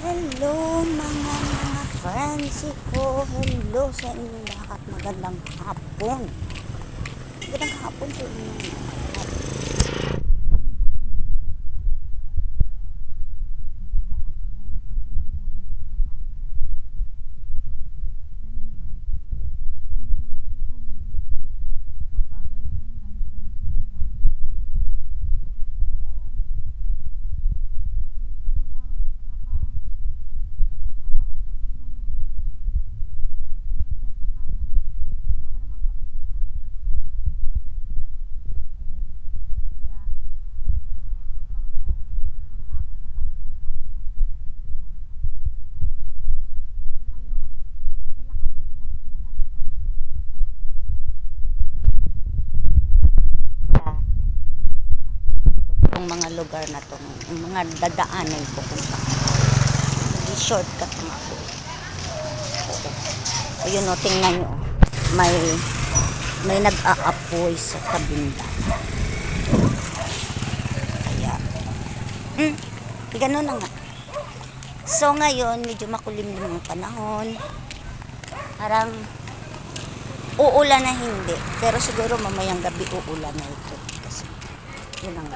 Hello mga mga friends ko. Hello sa inyong lahat. Magandang hapon. Magandang hapon sa inyo. Yung mga lugar na to, mga dadaanan ko kung saan. Mag-shortcut nga. Oo. Ayun o, tingnan nyo. May, may nag-aapoy sa kabinda. Kaya, hmm, ganun na nga. So ngayon, medyo makulimlim ang panahon. Parang uulan na hindi. Pero siguro mamayang gabi uulan na ito. Kasi, yun ang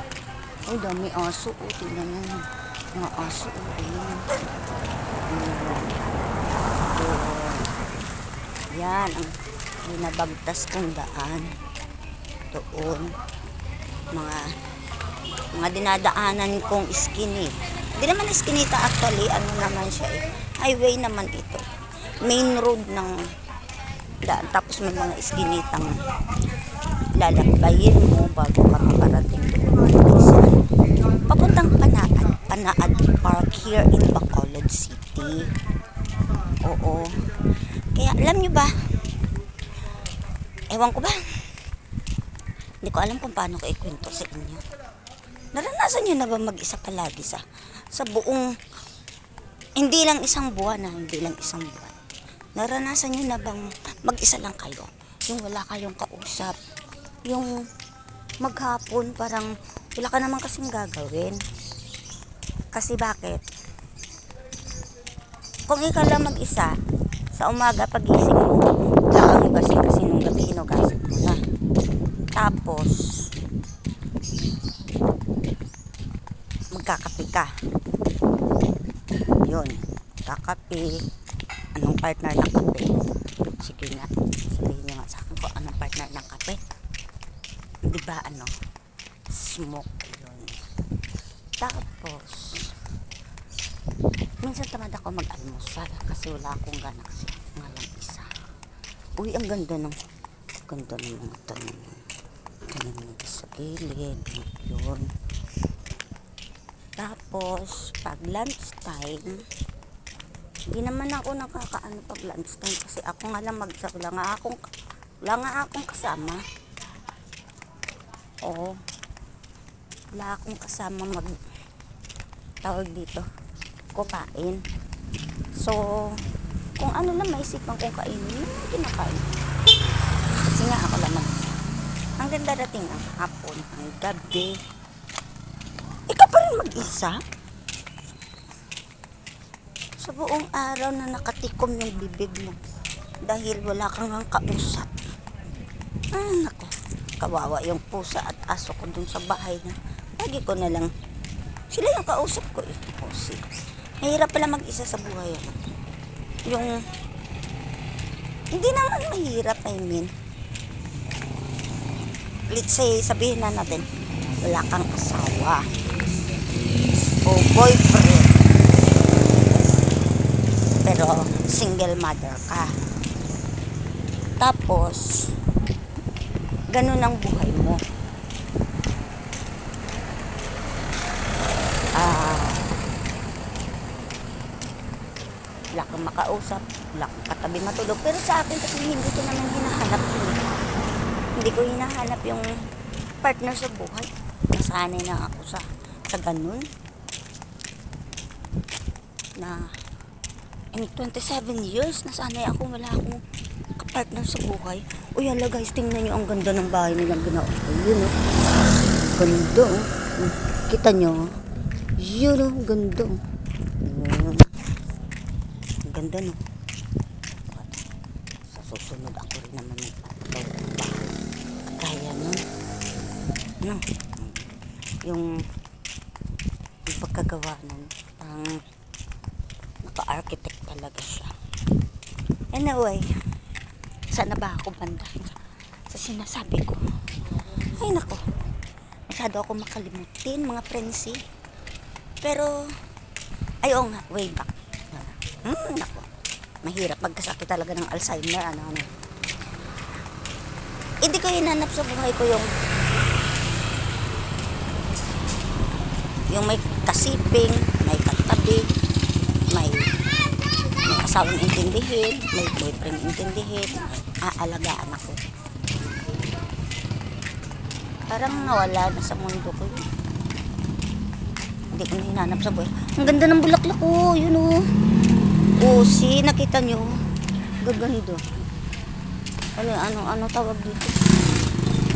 Uy, dami aso. O, tingnan mo. Mga aso. O. Ayan. Doon. Yan ang binabagtas kong daan. Doon. Mga mga dinadaanan kong skinny. Hindi naman skinita actually. Ano naman siya eh. Highway naman ito. Main road ng daan. Tapos may mga skinitang lalakbayin mo bago ka makarating doon. Papuntang Panaad, Panaad Park here in Bacolod City. Oo. Kaya alam nyo ba, ewan ko ba, hindi ko alam kung paano ko ikwento sa inyo. Naranasan nyo na ba mag-isa palagi sa, sa buong, hindi lang isang buwan na, hindi lang isang buwan. Naranasan nyo na bang mag-isa lang kayo? Yung wala kayong kausap, yung maghapon parang wala ka naman kasing gagawin. Kasi bakit? Kung ikaw lang mag-isa, sa umaga pagising mo, wala kang hugasin kasi nung gabi hinugasin mo na. Tapos, magkakape ka. Yun, kakape. Anong partner ng kape? Sige nga, sabihin niyo nga sa akin kung anong partner ng kape. Di ba ano? Smoke. Yun. Tapos, minsan tamad ako mag-almusal kasi wala akong gana kasi nga lang isa. Uy, ang ganda ng ganda ng mga tanim. Tanim nito sa gilid. Yun. Tapos, pag lunch time, hindi naman ako nakakaano pag lunch time kasi ako nga lang mag wala nga akong wala nga akong kasama. Oo. Wala akong kasama mag tawag dito kumain. So, kung ano lang maisipan kong kainin, yun ang kinakain. Kasi nga ako lang mag Hanggang darating ang hapon, ang gabi. Ikaw pa rin mag-isa? Sa buong araw na nakatikom yung bibig mo dahil wala kang ang kausap. Ah, nako. Kawawa yung pusa at aso ko dun sa bahay na lagi ko na lang sila yung kausap ko eh. O, si. Mahirap pala mag-isa sa buhay. Ano? Yung hindi naman mahirap, I mean. Let's say, sabihin na natin, wala kang asawa o boyfriend pero single mother ka tapos ganun ang buhay mo ah wala kang makausap wala kang katabi matulog. Pero sa akin kasi hindi ko naman hinahanap yun. Hindi ko hinahanap yung partner sa buhay. Nasanay na ako sa sa ganun. Na in 27 years nasanay ako wala akong kapartner sa buhay. Uy hala guys tingnan nyo ang ganda ng bahay nilang ginawa. Yun oh. Ganda oh. Kita nyo yun oh ganda oh. Ganda no. Sa susunod ako rin naman. Kaya nun. No. Yung yung pagkagawa nun, pang naka-architect talaga siya. Anyway, sana ba ako banda sa, sa sinasabi ko? Ay nako, masyado ako makalimutin mga frenzy. Pero, ay oo nga, way back. Hmm, nako. Mahirap magkasakit talaga ng Alzheimer, ano, ano. Hindi ko hinanap sa buhay ko yung yung may kasiping, may katabi, may may asawang intindihin, may boyfriend intindihin, aalagaan ako. Parang nawala na sa mundo ko yun. Hindi ko na hinanap sa buhay. Ang ganda ng bulaklak ko, yun o. Oh, see, nakita nyo. Gaganda. Ano, ano, ano tawag dito?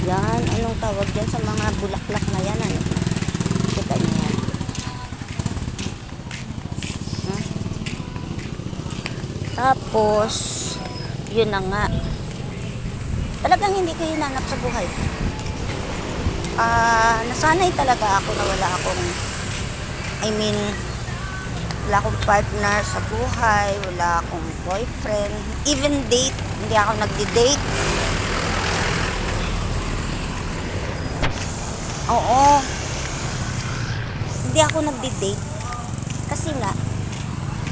Yan, anong tawag dyan sa mga bulaklak na yan? Ano? Kita nyo yan. Hmm? Tapos, yun na nga. Talagang hindi ko hinanap sa buhay. Ah, nasanay talaga ako na wala akong I mean, wala akong partner sa buhay, wala akong boyfriend, even date, hindi ako nagdi-date. Oo. Hindi ako nagdi-date. Kasi nga,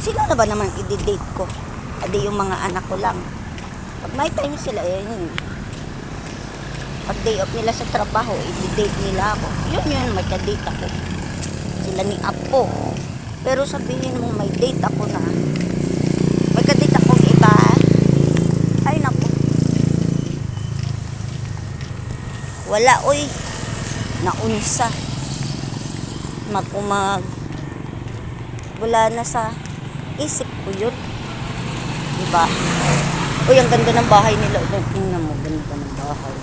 sino na ba naman i-date ko? Adi yung mga anak ko lang. Pag may time sila, eh. Pag day off nila sa trabaho, i-date nila ako. Yun yun, may ka-date ako. Sila ni Apo. Pero sabihin mo may date ako na. May ka-date akong iba. Ay, naku. Wala, oy. Naunsa. Magkumag. Wala na sa isip ko yun. Diba? Uy, ang ganda ng bahay nila. Tingnan mo, ganda ng bahay.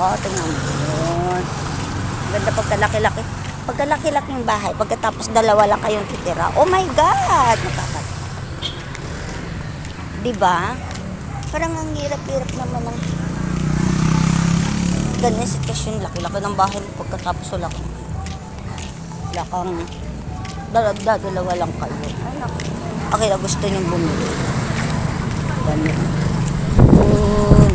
Oh, tingnan mo yun. Ganda pagkalaki-laki. Pagkalaki-laki yung bahay, pagkatapos dalawa lang kayong titira. Oh my God! Nakakat. Diba? Parang ang hirap-hirap naman ng ganyan sitwasyon. Laki-laki ng bahay pagkatapos wala kang wala kang dala- dalawa lang kayo. Ay, naku. Okay, gusto niyong bumili. Ganyan. Yun.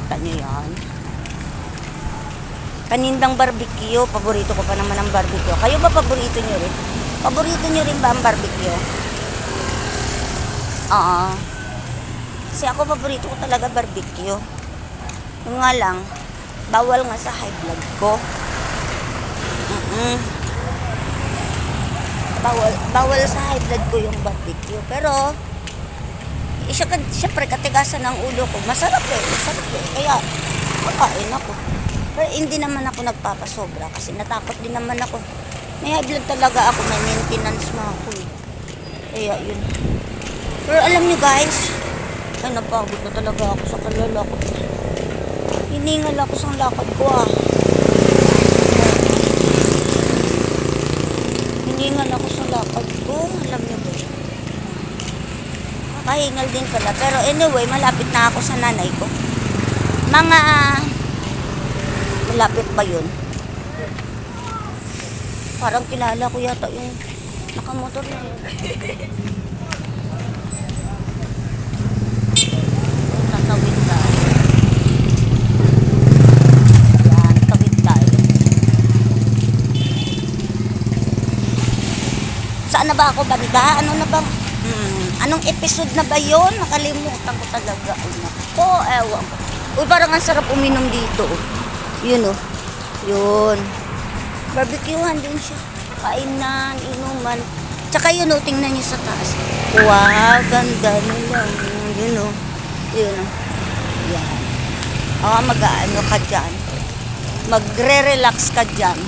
Kita niyo yan. Kanindang barbecue. Paborito ko pa naman ang barbecue. Kayo ba paborito niyo rin? Paborito niyo rin ba ang barbecue? Oo. Kasi ako paborito ko talaga barbecue. Yung nga lang, bawal nga sa high blood ko. Mm-mm. Bawal, bawal sa high blood ko yung barbecue. Pero, eh, siya, siyempre katigasan ng ulo ko. Masarap eh, masarap eh. Kaya, makain ako. Pero hindi naman ako nagpapasobra kasi natakot din naman ako. May high blood talaga ako, may maintenance mo ako eh. Kaya yun. Pero alam niyo guys, ay napagod na talaga ako sa kalala ko. Hiningal ako sa lakad ko ah. Hiningal ako sa lakad ko. Alam niyo ba? Kakahingal din pala. Pero anyway, malapit na ako sa nanay ko. Mga... Malapit ba yun? Parang kilala ko yata yung nakamotor na yun. Tatawid tayo. Yan, tawid tayo. Saan na ba ako banda? Ano na bang... Hmm, anong episode na ba yon? Nakalimutan ko talaga. Ay, nako, ewan ko. Uy, parang ang sarap uminom dito. oh. Yun, oh. Yun. Barbecuehan din siya. Kainan, inuman. Tsaka yun, oh, tingnan niyo sa taas. Wow, ganda nila. Yun, oh. Yun, oh. Yan. Ah, mag-ano ka dyan. Magre-relax ka dyan.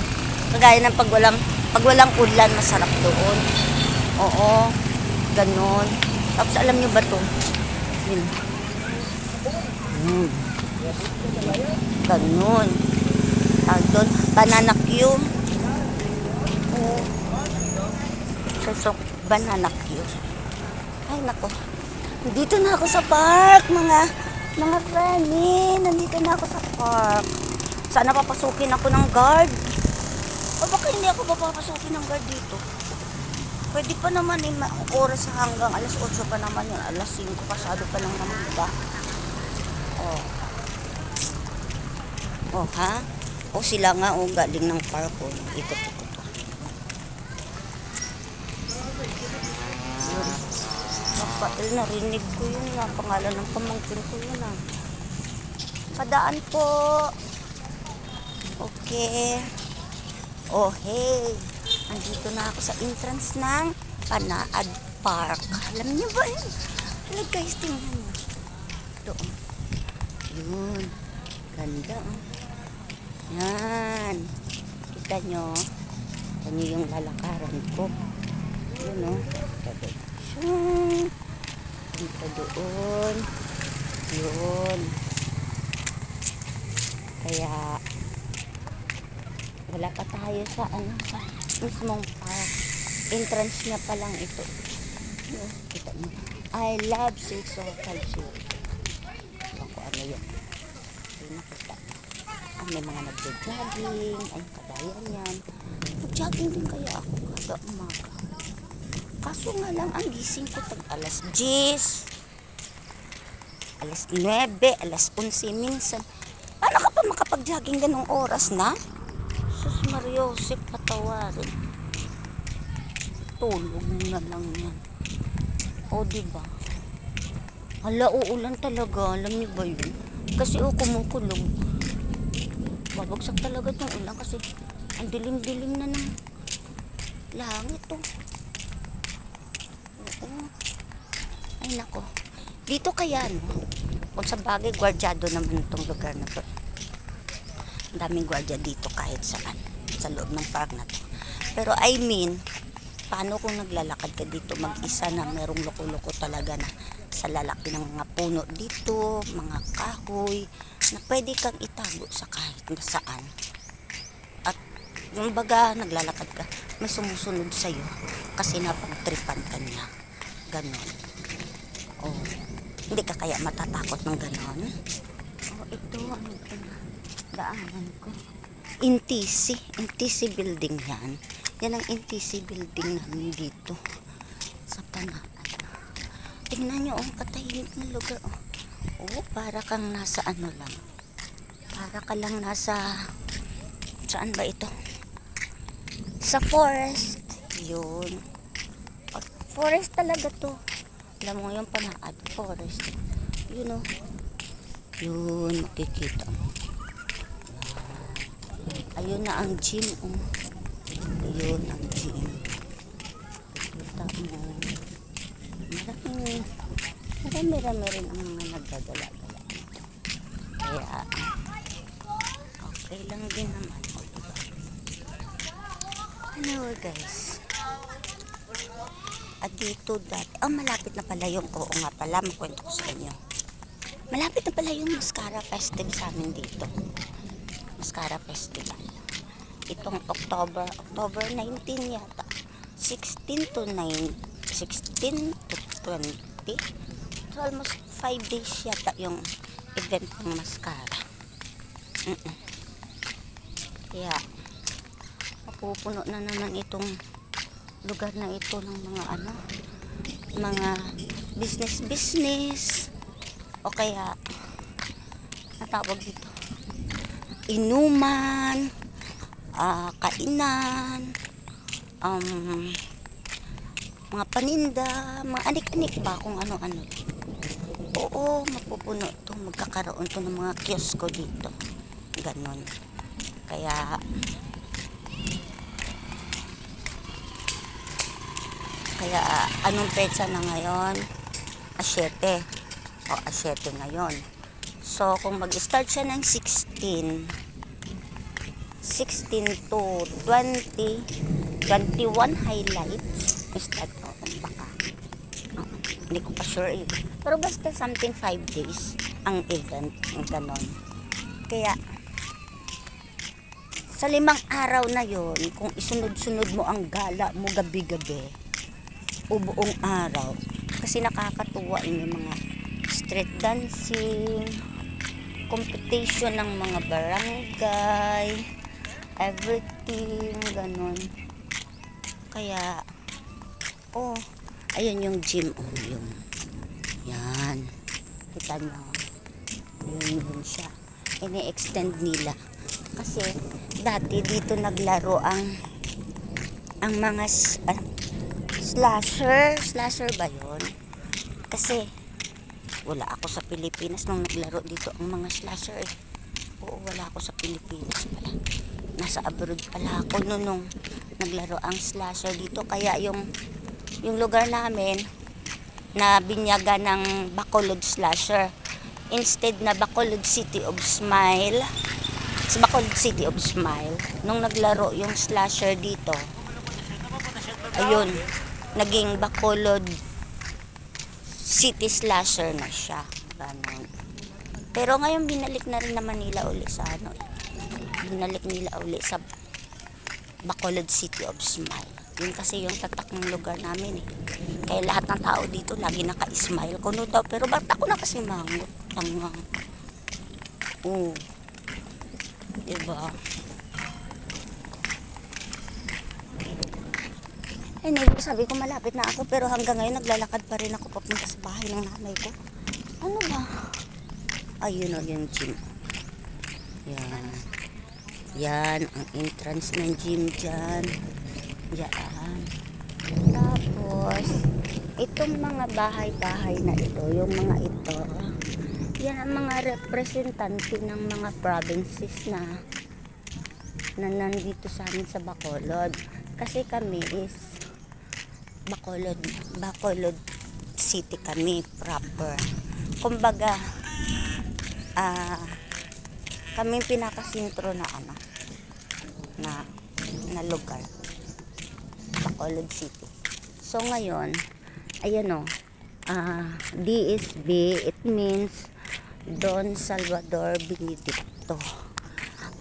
Kagaya ng pag walang, pag walang ulan, masarap doon. Oo. Ganon. Tapos alam niyo ba to? Yun. Hmm. Ganon. Tawag doon, banana. So, so, banana cue. Ay, nako. Nandito na ako sa park, mga mga friendly. Nandito na ako sa park. Sana papasukin ako ng guard. O baka hindi ako papapasukin ng guard dito? Pwede pa naman eh, oras hanggang alas 8 pa naman yun. Alas 5 pasado pa lang naman, diba? Oh. Oh, ha? O sila nga, oh, galing ng park, oh. Ikot-ikot. Rafael, narinig ko yun na. Pangalan ng pamangkin ko yun ah. Padaan po. Okay. Oh, hey. Andito na ako sa entrance ng Panaad Park. Alam niyo ba yun? Hala guys, tingnan mo. Ito, oh. Yun. Ganda, oh. Yan. Kita nyo. Kita nyo yung lalakaran ko. Yun, oh. Kita doon. Yun. Kaya, wala pa tayo sa ano sa mismong park. Entrance niya pa lang ito. Yun, kita mo. I love six or five zero. Ewan ko ano yun. Hindi nakita. Ah, may mga nagjo-jogging. Ay, kagaya niyan. Nag-jogging din kaya ako kada umaga. Kaso nga lang, ang gising ko tag alas 10. Alas 9, alas 11 minsan. Paano ka pa makapag-jogging ganong oras na? Sus Mariosep, patawarin. Tulog na lang yan. O, diba? Hala, uulan talaga. Alam niyo ba yun? Kasi o, kumukulog. Babagsak talaga itong ulan kasi ang dilim-dilim na ng langit to. Oo. Ay, nako. Dito kaya, no? Kung sa bagay, gwardyado naman itong lugar na to. Ang daming gwardya dito kahit saan. Sa loob ng park na to. Pero I mean, paano kung naglalakad ka dito mag-isa na merong loko-loko talaga na sa lalaki ng mga puno dito, mga kahoy, na pwede kang itago sa kahit na saan. At yung baga naglalakad ka, may sumusunod sa'yo kasi napagtripan ka niya. Ganon. Oh, hindi ka kaya matatakot ng ganon? Oh, ito, ano ito na? Daanan ko. Intisi. Intisi building yan. Yan ang Intisi building namin dito. Sa Panaan. Tingnan nyo, oh, katahimik na lugar. Oh. Oh, para kang nasa ano lang. Para ka lang nasa... Saan ba ito? Sa forest. Yun. Forest talaga to. Alam mo yung panaad. Forest. Yun oh. Yun, makikita mo. Ayun na ang gym. Oh. Ayun ang gym. Kita mo. Maraming, marami-rami rin ang mga nagdadala-dala. Kaya, okay lang din naman. O, diba? Anyway guys. At dito dati, oh malapit na pala yung, oo nga pala, makwento ko sa inyo. Malapit na pala yung Mascara Festival sa amin dito. Mascara Festival. Itong October, October 19 yata. 16 to 9, 16 to 20. So almost 5 days yata yung event ng Mascara. Mm-mm. Kaya, mapupuno na naman itong lugar na ito ng mga ano, mga business business o kaya natawag dito inuman ah, kainan um, mga paninda mga anik-anik ba kung ano-ano oo mapupuno to magkakaroon to ng mga kiosko dito ganon kaya Kaya anong petsa na ngayon? A7. O A7 ngayon. So kung mag-start siya ng 16, 16 to 20, 21 highlights, start o baka. Oo, hindi ko pa sure eh. Pero basta something 5 days ang event, ang ganon. Kaya sa limang araw na yon kung isunod-sunod mo ang gala mo gabi-gabi, o buong araw. Kasi nakakatuwa yung mga street dancing, competition ng mga barangay, everything, ganun. Kaya, oh, ayun yung gym, oh, yung, yan. Kita nyo, yun yun siya. Ini-extend nila. Kasi, dati dito naglaro ang, ang mga, ah, slasher, slasher ba yun? Kasi, wala ako sa Pilipinas nung naglaro dito ang mga slasher eh. Oo, wala ako sa Pilipinas pala. Nasa abroad pala ako noon nung naglaro ang slasher dito. Kaya yung, yung lugar namin na binyaga ng Bacolod Slasher. Instead na Bacolod City of Smile, sa Bacolod City of Smile, nung naglaro yung slasher dito, ayun, naging Bacolod City Slasher na siya. Ganun. Pero ngayon binalik na rin naman nila uli sa ano. Binalik nila uli sa Bacolod City of Smile. Yun kasi yung tatak ng lugar namin eh. Kaya lahat ng tao dito lagi naka-smile. Kuno daw, pero ba't ako nakasimangot? Tanga. Oo. Diba? Anyway, sabi ko malapit na ako pero hanggang ngayon naglalakad pa rin ako papunta sa bahay ng nanay ko. Ano ba? Ayun o yung gym. Yan. Yan ang entrance ng gym dyan. Diyan. Tapos, itong mga bahay-bahay na ito, yung mga ito, yan ang mga representante ng mga provinces na na nandito sa amin sa Bacolod. Kasi kami is Bacolod, Bacolod City kami proper. Kumbaga, ah, kami yung pinakasintro na ano, na, na lugar. Bacolod City. So ngayon, ayan o, ah, DSB, it means Don Salvador Benedicto.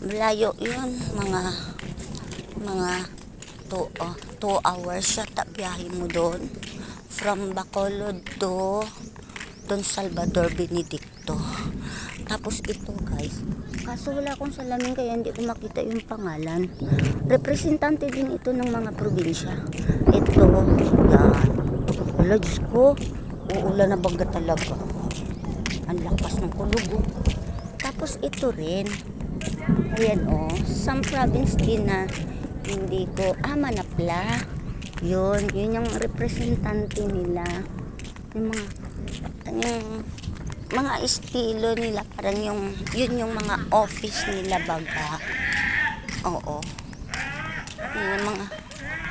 Malayo yun, mga mga 2 oh, two hours yata biyahe mo doon. From Bacolod to Don Salvador Benedicto. Tapos ito guys, kaso wala akong salamin kaya hindi ko makita yung pangalan. Representante din ito ng mga probinsya. Ito, yan. Wala, Diyos ko, uulan na baga talaga. Ang lakas ng kulog oh. Tapos ito rin, Ayan oh, some province din na hindi ko, ah, Manapla. Yun, yun yung representante nila. Yung mga, yung mga estilo nila, parang yung, yun yung mga office nila baga. Oo. Yun yung mga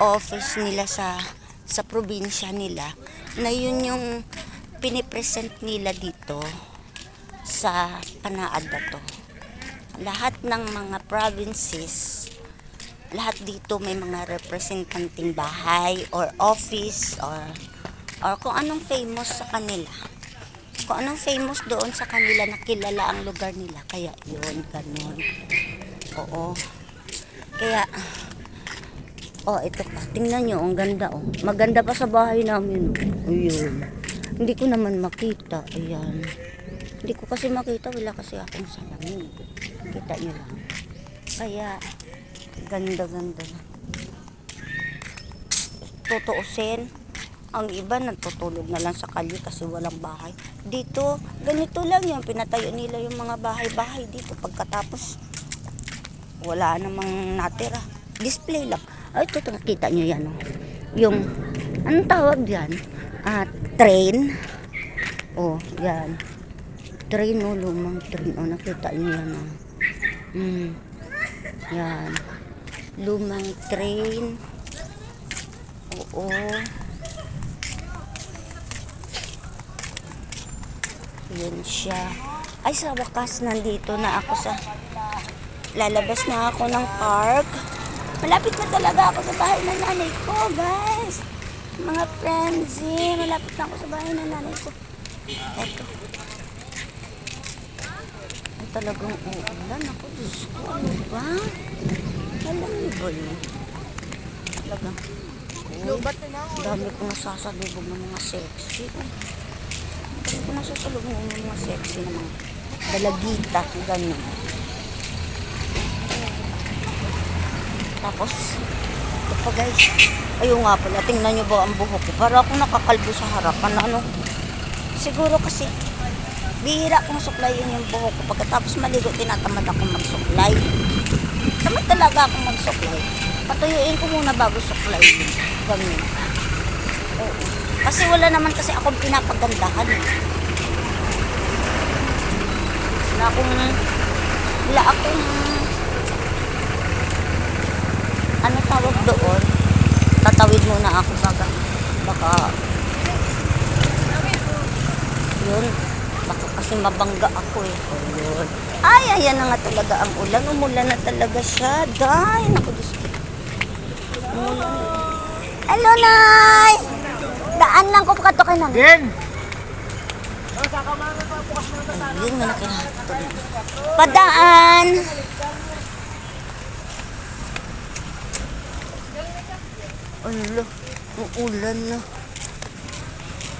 office nila sa, sa probinsya nila, na yun yung pinipresent nila dito sa panaad na to lahat ng mga provinces, lahat dito may mga representanting bahay or office or or kung anong famous sa kanila. Kung anong famous doon sa kanila na kilala ang lugar nila. Kaya yun, ganun. Oo. Kaya, oh, ito pa. Tingnan nyo, ang ganda, oh. Maganda pa sa bahay namin, oh. Ayun. Hindi ko naman makita. Ayan. Hindi ko kasi makita. Wala kasi akong salamin. Kita nyo lang. Kaya, ganda-ganda na. Tutuusin. Ang iba natutulog na lang sa kalye kasi walang bahay. Dito, ganito lang yung pinatayo nila yung mga bahay-bahay dito. Pagkatapos, wala namang natira. Display lang. Ay, ito, nakita nyo yan. Oh. Yung, anong tawag yan? Ah, train. Oh, yan. Train, oh, lumang train. Oh, nakita nyo yan. Oh. Hmm. Yan. Lumang train. Oo. Yan siya. Ay, sa wakas, nandito na ako sa... Lalabas na ako ng park. Malapit na talaga ako sa bahay ng nanay ko, guys. Mga friends, eh, malapit na ako sa bahay ng nanay ko. Eto. Ay, talagang uulan ako. Diyos ko, ano ba? Alam niyo ba yun? Talagang. Dami ko nasasalubog ng mga sexy. oh. Dami ko nasasalubog ng mga sexy na mga dalagita. Ganyan. Tapos, ito pa guys. Ayun nga pala, tingnan nyo ba ang buhok ko? Para ako nakakalbo sa harapan. Ano? Siguro kasi, bihira kong suklayin yung buhok ko. Pagkatapos maligo, tinatamad ako magsuklay. Tamad talaga ako magsuklay. Patuyuin ko muna bago suklayin. Ganun. Kasi wala naman kasi akong pinapagandahan. Wala akong, wala akong, ano tawag doon? Tatawid muna ako baka, baka, yun, baka kasi mabangga ako eh. O yun. Ay, ayan na nga talaga ang ulan. Umulan na talaga siya. Dahil, naku, Diyos ko. Hello, Nay! Daan lang ko pa kato kay Nanay. Din! Ayun, may nakinahatod. Padaan! Ala, ang ulan na.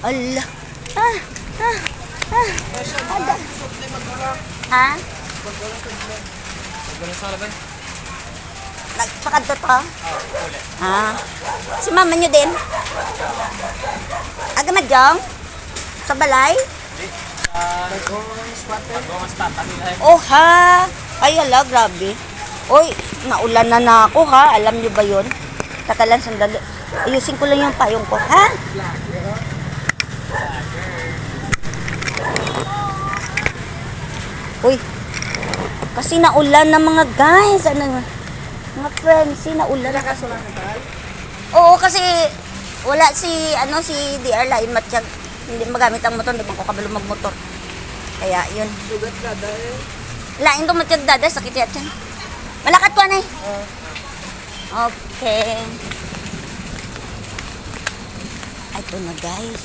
Ala. Ah, ah, ah. Ada. Ha? Nagpakadto to? Ha? Si mama nyo din? Aga madyong? Sa balay? Oh ha! Ay ala, grabe. Oy, naulan na na ako ha. Alam niyo ba yon? Taka lang, sandali. Ayusin ko lang yung payong ko, ha? Uy, kasi naulan na mga guys. Ano, mga friends, si naulan na kasi. Oo, kasi wala si, ano, si DR Line Matsyag. Hindi magamit ang motor, hindi man ko kabalo magmotor. Kaya, yun. Sugat ka dahil. Lain to matiyag dada, sakit yan. Malakat ko na Okay. Ito na guys.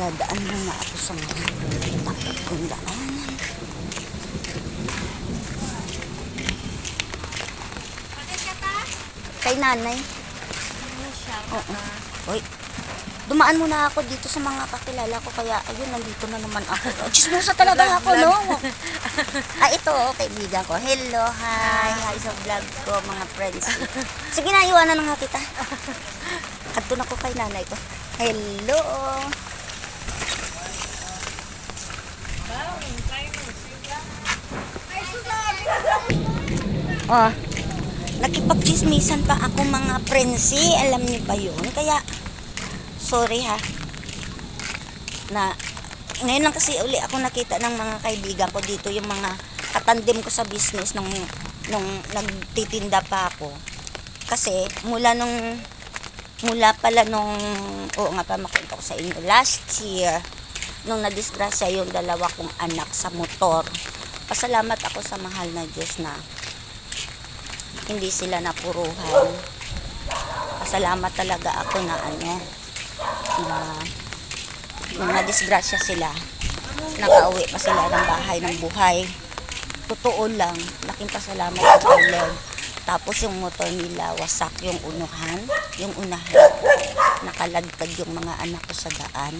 Dadaan muna ako sa mga takot kong daanan. Kay nanay. Oo. Uy, dumaan muna ako dito sa mga kakilala ko kaya ayun nandito na naman ako. Chismosa talaga ako no. ah ito oh, kaibigan ko. Hello, hi. Hi sa vlog ko mga friends. Sige na iwanan na nga kita. Kadto na ko kay nanay ko. Hello. Oh, nakipagchismisan pa ako mga prensi. Alam niyo ba yun? Kaya, sorry ha. Na, ngayon lang kasi uli ako nakita ng mga kaibigan ko dito, yung mga katandem ko sa business nung, nung nagtitinda pa ako. Kasi, mula nung, mula pala nung, oo nga pa makwento ko sa inyo, last year, nung nadisgrasya yung dalawa kong anak sa motor, pasalamat ako sa mahal na Diyos na hindi sila napuruhan. Pasalamat talaga ako na ano, na nung nadisgrasya sila, nakauwi pa sila ng bahay ng buhay. Totoo lang, laking pasalamat sa Lord. Tapos yung motor nila, wasak yung unuhan, yung unahan. Nakaladkad yung mga anak ko sa daan.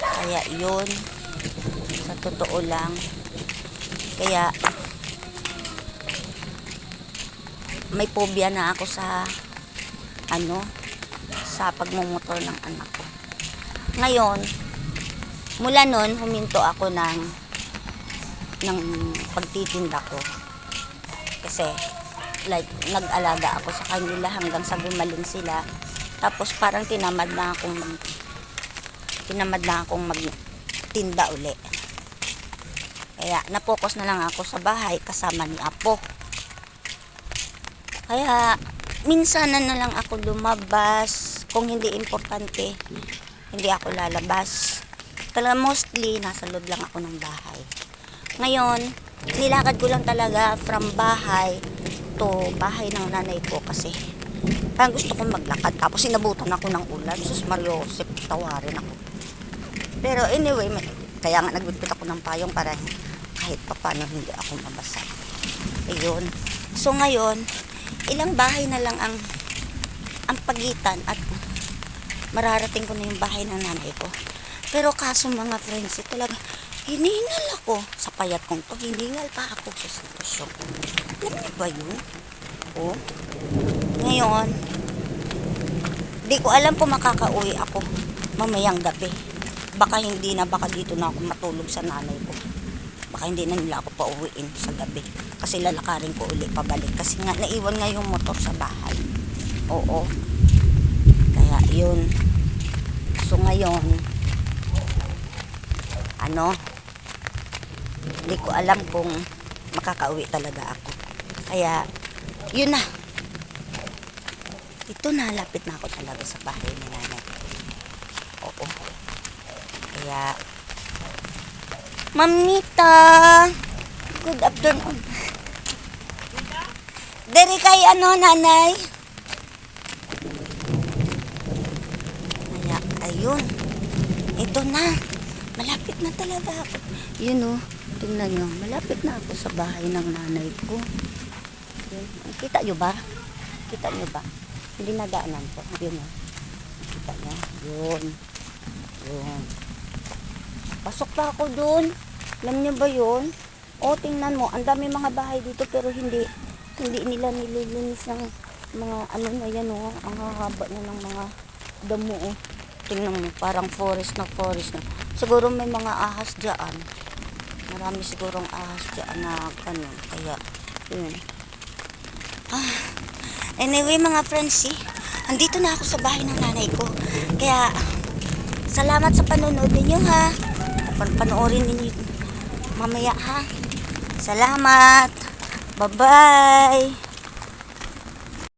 Kaya yun, sa totoo lang, kaya may phobia na ako sa ano sa pagmumotor ng anak ko. Ngayon, mula nun, huminto ako ng ng pagtitinda ko. Kasi, like, nag-alaga ako sa kanila hanggang sa gumaling sila. Tapos parang tinamad na akong mag, tinamad na akong magtinda uli. Kaya, napokus na lang ako sa bahay kasama ni Apo. Kaya, minsan na lang ako lumabas. Kung hindi importante, hindi ako lalabas. Talaga mostly, nasa loob lang ako ng bahay. Ngayon, nilakad ko lang talaga from bahay to bahay ng nanay ko kasi parang gusto kong maglakad. Tapos sinabutan ako ng ulan. Sus Mario, sip, tawarin ako. Pero anyway, may, kaya nga nagbitbit ako ng payong para kahit pa paano hindi ako mabasa. Ayun. So ngayon, ilang bahay na lang ang ang pagitan at mararating ko na yung bahay ng nanay ko. Pero kaso mga friends, eh, talaga, hiningal ako sa payat kong to. Hiningal pa ako sa sitwasyon ko. Alam niyo ba yun? Oh. Ngayon, di ko alam kung makakauwi ako mamayang gabi. Baka hindi na, baka dito na ako matulog sa nanay ko. Baka hindi na nila ako pauwiin sa gabi. Kasi lalakarin ko uli pabalik. Kasi nga, naiwan nga yung motor sa bahay. Oo. Kaya yun. So ngayon, ano, hindi ko alam kung makakauwi talaga ako. Kaya, yun na. Ito na, lapit na ako talaga sa bahay ni nanay. Oo. Kaya, Mamita! Good afternoon. Dere kay ano, nanay? Kaya, ayun. Ito na. Malapit na talaga ako. Yun o. Tingnan nyo. Malapit na ako sa bahay ng nanay ko. Yun. Kita nyo ba? Kita nyo ba? Hindi nadaanan ko. Yun o. Kita nyo? Yun. Yun. Pasok pa ako dun. Alam niyo ba yun? O, tingnan mo. Ang dami mga bahay dito pero hindi hindi nila nililinis ng mga ano na yan o. Ang hahaba na ng mga damo o. Tingnan mo. Parang forest na forest na. Siguro may mga ahas dyan. Marami sigurong ahas dyan na ganun. Kaya, yun. Ah, anyway mga friends, eh, andito na ako sa bahay ng nanay ko. Kaya, salamat sa panonood ninyo ha. Pan panoorin ninyo mamaya ha. Salamat. Bye-bye.